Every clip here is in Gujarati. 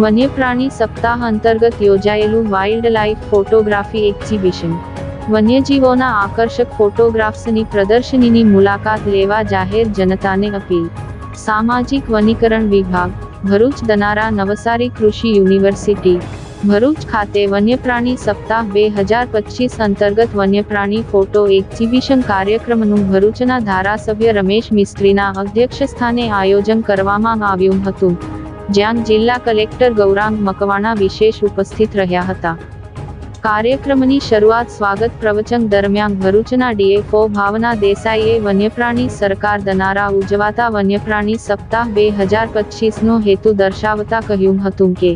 વન્યપ્રાણી સપ્તાહ અંતર્ગત યોજાયેલું વાઇલ્ડ લાઇફ ફોટોગ્રાફી એક્ઝિબિશન. વન્યજીવોના આકર્ષક ફોટોગ્રાફ્સની પ્રદર્શનીની મુલાકાત લેવા જાહેર જનતાને અપીલ. સામાજિક વનીકરણ વિભાગ, ભરૂચ દનારા નવસારી કૃષિ યુનિવર્સિટી. ભરૂચ ખાતે વન્યપ્રાણી સપ્તાહ બે હજાર પચીસ અંતર્ગત વન્યપ્રાણી ફોટો એક્ઝિબિશન કાર્યક્રમનું ભરૂચના ધારાસભ્ય રમેશ મિસ્ત્રીના અધ્યક્ષસ્થાને આયોજન કરવામાં આવ્યું હતું. જ્યાં જિલ્લા કલેક્ટર ગૌરાંગ મકવાણા વિશેષ ઉપસ્થિત રહ્યા હતા. કાર્યક્રમની શરૂઆત સ્વાગત પ્રવચન દરમિયાન ભરૂચના ડીએફઓ ભાવના દેસાઈએ વન્યપ્રાણી સરકાર દનારા ઉજવાતા વન્યપ્રાણી સપ્તાહ બે હજાર પચીસનો હેતુ દર્શાવતા કહ્યું હતું કે,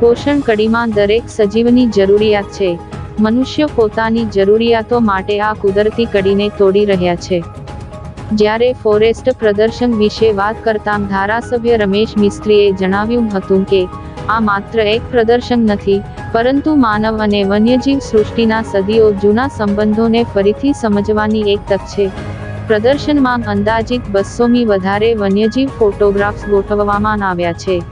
પોષણ કડીમાં દરેક સજીવની જરૂરિયાત છે. મનુષ્ય પોતાની જરૂરિયાતો માટે આ કુદરતી કડીને તોડી રહ્યા છે. જ્યારે ફોરેસ્ટ પ્રદર્શન વિશે વાત કરતાં ધારાસભ્ય રમેશ મિસ્ત્રીએ જણાવ્યું હતું કે, આ માત્ર એક પ્રદર્શન નથી, પરંતુ માનવ અને વન્યજીવ સૃષ્ટિના સદીઓ જૂના સંબંધોને ફરીથી સમજવાની એક તક છે. પ્રદર્શનમાં અંદાજિત બસોમી વધારે વન્યજીવ ફોટોગ્રાફ્સ ગોઠવવામાં આવ્યા છે.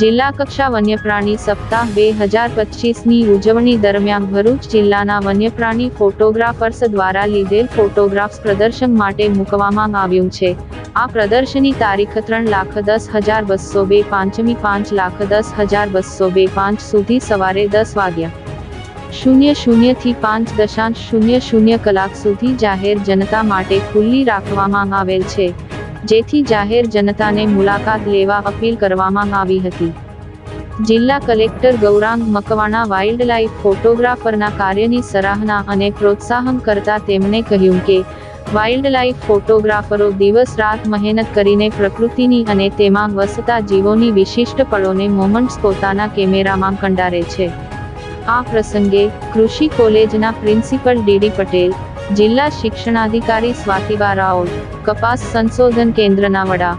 જિલ્લા કક્ષા વન્યપ્રાણી સપ્તાહ બે હજાર પચીસની ઉજવણી દરમિયાન ભરૂચ જિલ્લાના વન્યપ્રાણી ફોટોગ્રાફર્સ દ્વારા લીધેલ ફોટોગ્રાફ્સ પ્રદર્શન માટે મૂકવામાં આવ્યું છે. આ પ્રદર્શની તારીખ ત્રણ લાખ દસ હજાર બસો બે પાંચમી પાંચ લાખ દસ હજાર બસો બે પાંચ સુધી સવારે દસ વાગ્યા. શૂન્ય શૂન્યથી પાંચ દશાંશ શૂન્ય શૂન્ય કલાક સુધી જાહેર જનતા માટે ખુલ્લી રાખવામાં આવેલ છે. જેથી જાહેર જનતાને મુલાકાત લેવા અપીલ કરવામાં આવી હતી. જિલ્લા collector Gaurang Makwana wildlife ફોટોગ્રાફરના કાર્યની સરાહના અને પ્રોત્સાહન કરતા તેમણે કહ્યું કે વાઇલ્ડ લાઇફ ફોટોગ્રાફરો દિવસ રાત મહેનત કરીને પ્રકૃતિની અને તેમાં વસતા જીવોની વિશિષ્ટ પળોને મોમેન્ટ્સ પોતાના કેમેરામાં કંડારે છે. આ પ્રસંગે કૃષિ કોલેજના પ્રિન્સિપલ ડીડી પટેલ જિલ્લા શિક્ષણાધિકારી સ્વાતિબા રાઓલ કપાસ સંશોધન કેન્દ્રના વડા,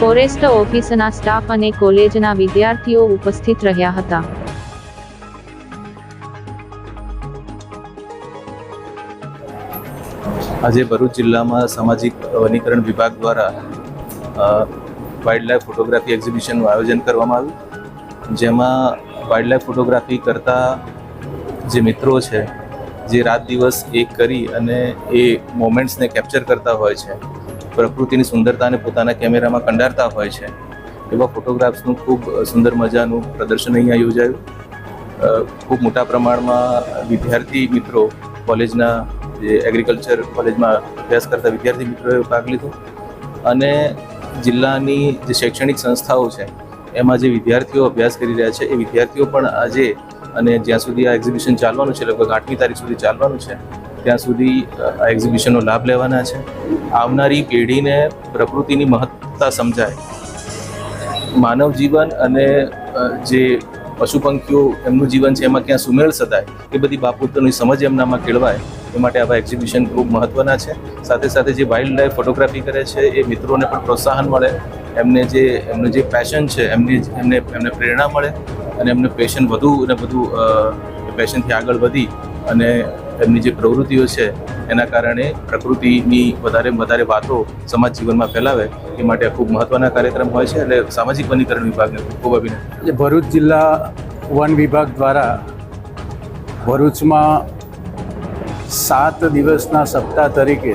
ફોરેસ્ટ ઓફિસના સ્ટાફ અને કોલેજના વિદ્યાર્થીઓ ઉપસ્થિત રહ્યા હતા. આજે ભરૂચ જિલ્લામાં સામાજિક વનીકરણ વિભાગ દ્વારા વાઇલ્ડ લાઈફ ફોટોગ્રાફી એક્ઝિબિશનનું આયોજન કરવામાં આવ્યું. જેમાં વાઇલ્ડ લાઈફ ફોટોગ્રાફી કરતા જે મિત્રો છે જે રાત દિવસ એક કરી અને એ મોમેન્ટ્સને કેપ્ચર કરતા હોય છે, પ્રકૃતિની સુંદરતાને પોતાના કેમેરામાં કંડારતા હોય છે, એવા ફોટોગ્રાફ્સનું ખૂબ સુંદર મજાનું પ્રદર્શન અહીંયા યોજાયું. ખૂબ મોટા પ્રમાણમાં વિદ્યાર્થી મિત્રો કોલેજના જે એગ્રીકલ્ચર કોલેજમાં અભ્યાસ કરતા વિદ્યાર્થી મિત્રોએ ભાગ લીધો અને જિલ્લાની જે શૈક્ષણિક સંસ્થાઓ છે, એમાં જે વિદ્યાર્થીઓ અભ્યાસ કરી રહ્યા છે, એ વિદ્યાર્થીઓ પણ આજે અને જ્યાં સુધી આ એક્ઝિબિશન ચાલવાનું છે, લગભગ આઠમી તારીખ સુધી ચાલવાનું છે, ત્યાં સુધી આ એક્ઝિબિશનનો લાભ લેવાના છે. આવનારી પેઢીને પ્રકૃતિની મહત્તા સમજાય. માનવ જીવન અને જે પશુ પંખીઓ એમનું જીવન છે, એમાં ક્યાં સુમેળ સદાય, એ બધી બાબતોની સમજ એમનામાં કેળવાય, એ માટે આવા એક્ઝિબિશન ખૂબ મહત્ત્વના છે. સાથે સાથે જે વાઇલ્ડ લાઈફ ફોટોગ્રાફી કરે છે, એ મિત્રોને પણ પ્રોત્સાહન મળે, એમને જે, એમનું જે પેશન છે, એમની એમને એમને પ્રેરણા મળે અને એમને પેશન વધુ અને વધુ પેશનથી આગળ વધી અને એમની જે પ્રવૃત્તિઓ છે, એના કારણે પ્રકૃતિની વધારે વધારે વાતો સમાજ જીવનમાં ફેલાવે, એ માટે ખૂબ મહત્ત્વના કાર્યક્રમ હોય છે એટલે સામાજિક વનીકરણ વિભાગને ખૂબ અભિનંદન. ભરૂચ જિલ્લા વન વિભાગ દ્વારા ભરૂચમાં સાત દિવસના સપ્તાહ તરીકે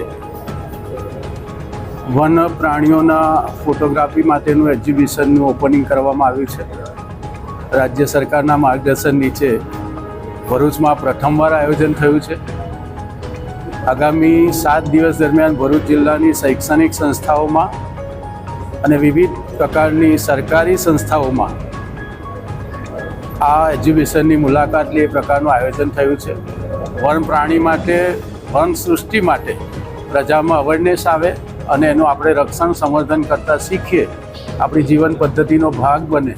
વન પ્રાણીઓના ફોટોગ્રાફી માટેનું એક્ઝિબિશનનું ઓપનિંગ કરવામાં આવ્યું છે. રાજ્ય સરકારના માર્ગદર્શન નીચે ભરૂચમાં પ્રથમવાર આયોજન થયું છે. આગામી સાત દિવસ દરમિયાન ભરૂચ જિલ્લાની શૈક્ષણિક સંસ્થાઓમાં અને વિવિધ પ્રકારની સરકારી સંસ્થાઓમાં આ એક્ઝિબિશનની મુલાકાત લે એ પ્રકારનું આયોજન થયું છે. વન પ્રાણી માટે, વન સૃષ્ટિ માટે પ્રજામાં અવેરનેસ આવે અને એનું આપણે રક્ષણ, સંવર્ધન કરતાં શીખીએ. આપણી જીવન પદ્ધતિનો ભાગ બને.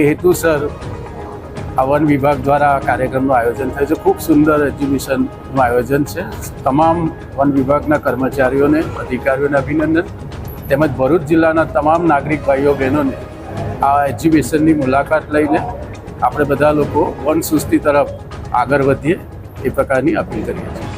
એ હેતુસર આ વન વિભાગ દ્વારા કાર્યક્રમનું આયોજન થયું છે. ખૂબ સુંદર એક્ઝિબિશનનું આયોજન છે. તમામ વન વિભાગના કર્મચારીઓને, અધિકારીઓને અભિનંદન. તેમજ ભરૂચ જિલ્લાના તમામ નાગરિક ભાઈઓ, બહેનોને આ એક્ઝિબિશનની મુલાકાત લઈને આપણે બધા લોકો વન સુસ્તી તરફ આગળ વધીએ એ પ્રકારની અપીલ કરીએ છીએ.